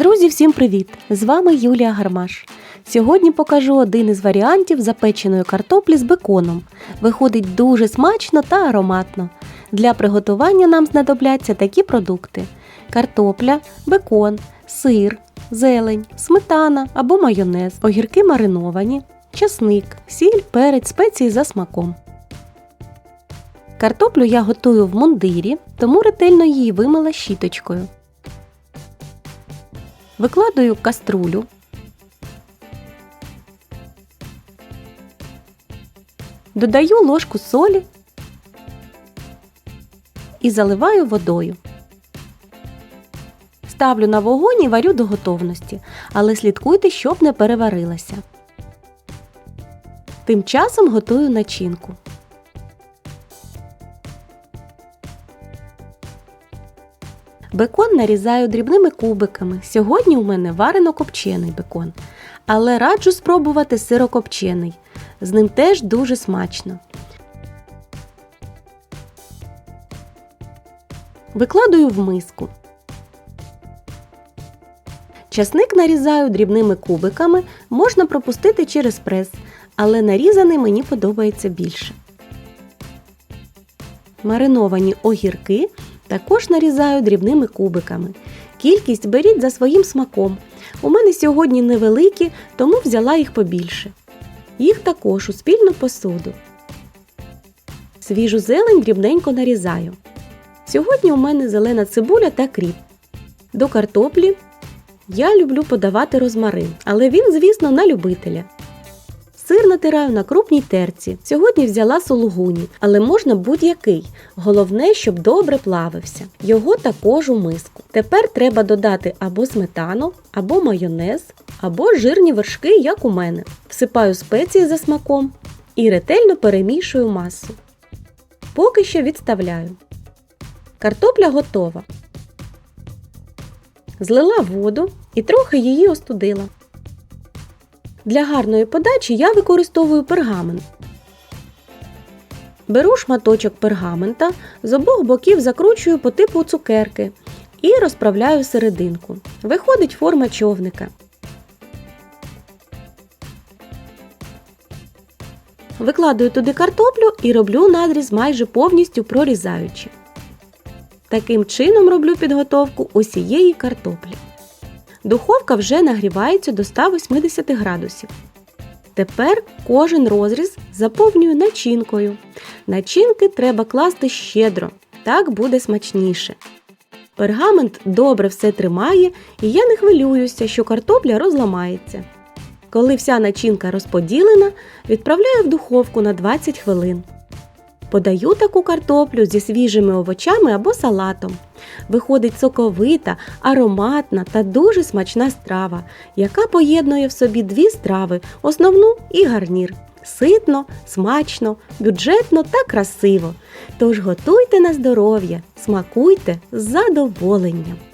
Друзі, всім привіт! З вами Юлія Гармаш. Сьогодні покажу один із варіантів запеченої картоплі з беконом. Виходить дуже смачно та ароматно. Для приготування нам знадобляться такі продукти: картопля, бекон, сир, зелень, сметана або майонез, огірки мариновані, часник, сіль, перець, спеції за смаком. Картоплю я готую в мундирі, тому ретельно її вимила щіточкою. Викладаю каструлю. Додаю ложку солі і заливаю водою. Ставлю на вогонь і варю до готовності, але слідкуйте, щоб не переварилася. Тим часом готую начинку. Бекон нарізаю дрібними кубиками. Сьогодні у мене варено копчений бекон. Але раджу спробувати сирокопчений. З ним теж дуже смачно. Викладую в миску. Часник нарізаю дрібними кубиками, можна пропустити через прес, але нарізаний мені подобається більше. Мариновані огірки також нарізаю дрібними кубиками. Кількість беріть за своїм смаком. У мене сьогодні невеликі, тому взяла їх побільше. Їх також у спільну посуду. Свіжу зелень дрібненько нарізаю. Сьогодні у мене зелена цибуля та кріп. До картоплі я люблю подавати розмарин, але він, звісно, на любителя. Сир натираю на крупній терці. Сьогодні взяла сулугуні, але можна будь-який. Головне, щоб добре плавився. Його також у миску. Тепер треба додати або сметану, або майонез, або жирні вершки, як у мене. Всипаю спеції за смаком і ретельно перемішую масу. Поки що відставляю. Картопля готова. Злила воду і трохи її остудила. Для гарної подачі я використовую пергамент. Беру шматочок пергамента, з обох боків закручую по типу цукерки і розправляю серединку. Виходить форма човника. Викладаю туди картоплю і роблю надріз майже повністю прорізаючи. Таким чином роблю підготовку усієї картоплі. Духовка вже нагрівається до 180 градусів. Тепер кожен розріз заповнюю начинкою. Начинки треба класти щедро, так буде смачніше. Пергамент добре все тримає, і я не хвилююся, що картопля розламається. Коли вся начинка розподілена, відправляю в духовку на 20 хвилин. Подаю таку картоплю зі свіжими овочами або салатом. Виходить соковита, ароматна та дуже смачна страва, яка поєднує в собі дві страви основну і гарнір. Ситно, смачно, бюджетно та красиво. Тож готуйте на здоров'я, смакуйте з задоволенням.